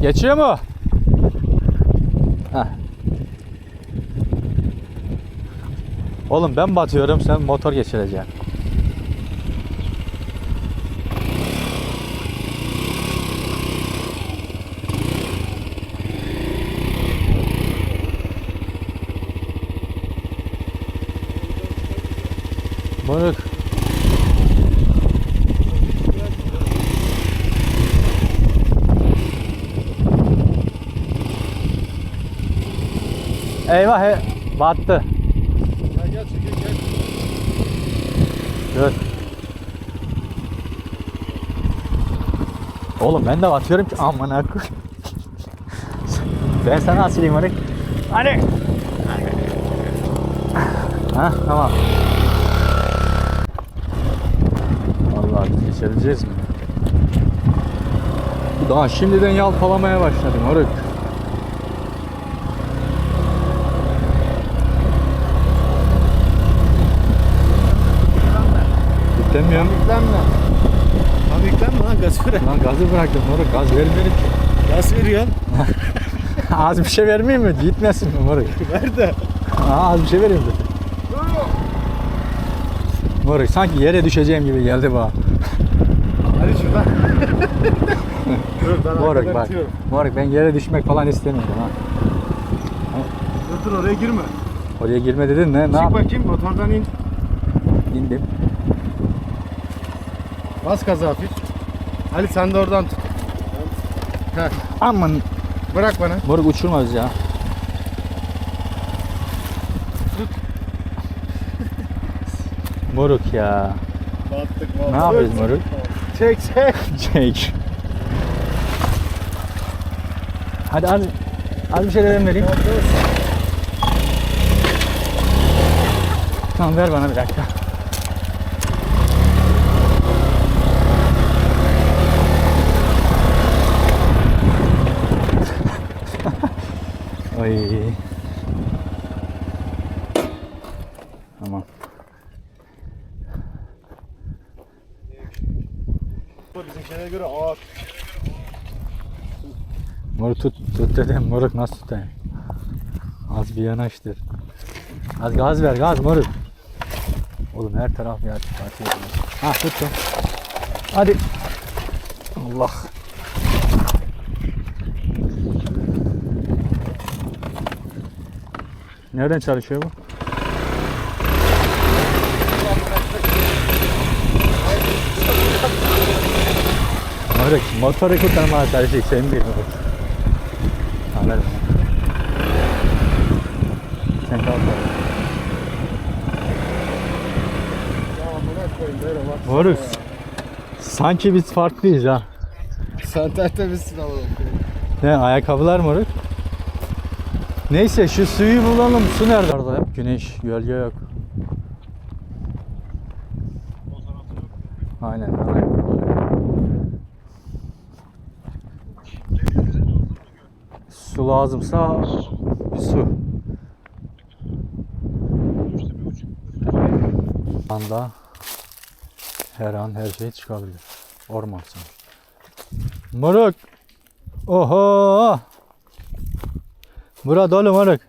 Geçiyor mu? Heh. Oğlum ben batıyorum sen motor geçireceksin. Moruk. Eyvah he, battı. Gel gel çekil gel. Dur. Oğlum ben de batıyorum ki aman akı. ben sana asılayım hadi. Hadi. Ha tamam. Vallahi geçebileceğiz mi? Daha şimdiden yalpalamaya başladım moruk. Yüklemiyorum. Yüklenme. Abi yüklenme lan gaz ver. Lan gazı bıraktım moruk. Gaz vermedim ki. Gaz veriyorsun. Az bir şey vermeyeyim mi? Gitmesin mi moruk? Ver de. Aa, az bir şey vereyim de. Moruk sanki yere düşeceğim gibi geldi bana. Hadi şuradan. dur Moruk bak. itiyorum. Moruk ben yere düşmek falan istemiyorum ha. Dur dur oraya girme. Oraya girme dedin ne? Ne Çık yap? bakayım motordan in. İndim. Bas gaza hafif. Ali sen de oradan tut. Heh, Aman bırak bana. moruk uçurma bizi ya. moruk ya. Battık Ne yapıyoruz moruk? Çek çek. Çek. Hadi az, az bir şeyler vereyim. Tamam ver bana bir dakika. Ay. Tamam. Bizimkilere göre ağır. Moruk tut, tut dedim. Moruk nasıl tutayım? Az bir yanaştır. Az gaz ver gaz moruk. Oğlum her taraf atıyor. Ha tuttum. Hadi. Allah. Nereden çalışıyor bu? Moruk motoru kurtarmaya çalışıyor sen ver bana. Sen kalk. Moruk. Sanki biz farklıyız ha. Sen tertemizsin ama. Ne ayakkabılar moruk? Neyse şu suyu bulalım. Su nerede? Orada hep güneş, gölge yok. Aynen. aynen. Su lazımsa bir su. Anda her an her şey çıkabilir. Orman sonuçta. Moruk. Oho. Bura dolu moruk.